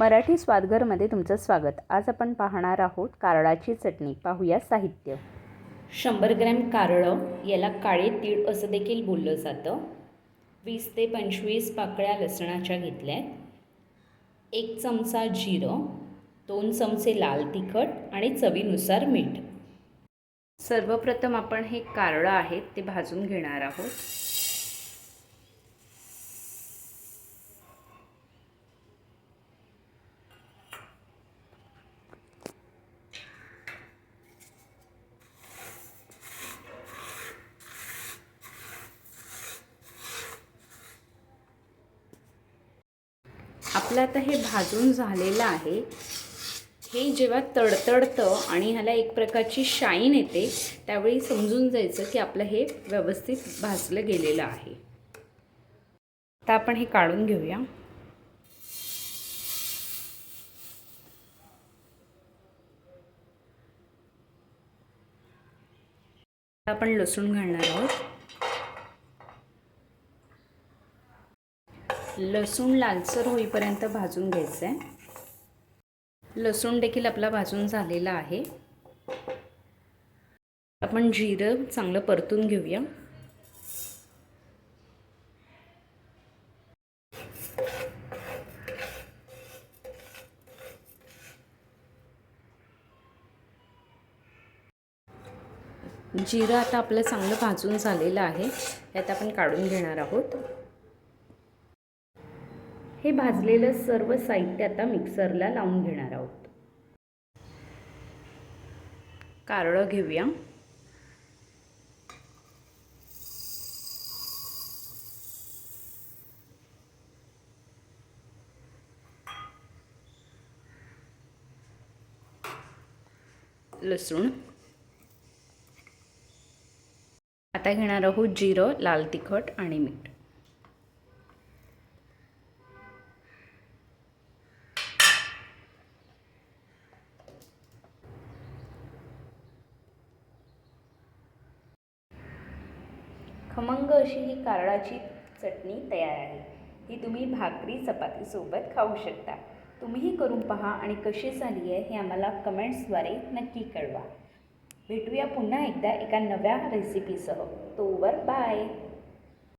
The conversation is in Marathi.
मराठी स्वादघरमध्ये तुमचं स्वागत. आज आपण पाहणार आहोत कारळाची चटणी. पाहूया साहित्य. शंभर ग्रॅम कारळं याला काळे तीळ असं देखील बोललं जातं. वीस ते पंचवीस पाकळ्या लसणाच्या घेतल्यात. एक चमचा जिरं दोन चमचे लाल तिखट आणि चवीनुसार मीठ. सर्वप्रथम आपण हे कारळं आहेत ते भाजून घेणार आहोत. आपलं आता हे भाजून झालेलं आहे. हे जेव्हा तडतडतं आणि ह्याला एक प्रकारची शाईन येते त्यावेळी समजून जायचं की आपलं हे व्यवस्थित भाजलं गेलेलं आहे. आता आपण हे काढून घेऊया. आपण लसूण घालणार आहोत. लसूण लालसर होईपर्यंत भाजून घ्यायचं आहे लसूण देखील आपला भाजून झालेला आहे. आपण जिरं चांगलं परतून घेऊया. जिरं आता आपलं चांगलं भाजून झालेलं आहे. यात आपण काढून घेणार आहोत. हे भाजलेलं सर्व साहित्य आता मिक्सरला लावून घेणार आहोत. कारळं घेऊया. लसूण. आता घेणार आहोत जिरं लाल तिखट आणि मीठ. खमंग अशी ही कारळाची चटणी तयार आहे. ही तुम्ही भाकरी चपातीसोबत खाऊ शकता. तुम्हीही करून पहा आणि कशी झाली आहे हे आम्हाला कमेंट्सद्वारे नक्की कळवा. भेटूया पुन्हा एकदा एका नव्या रेसिपीसह तोवर बाय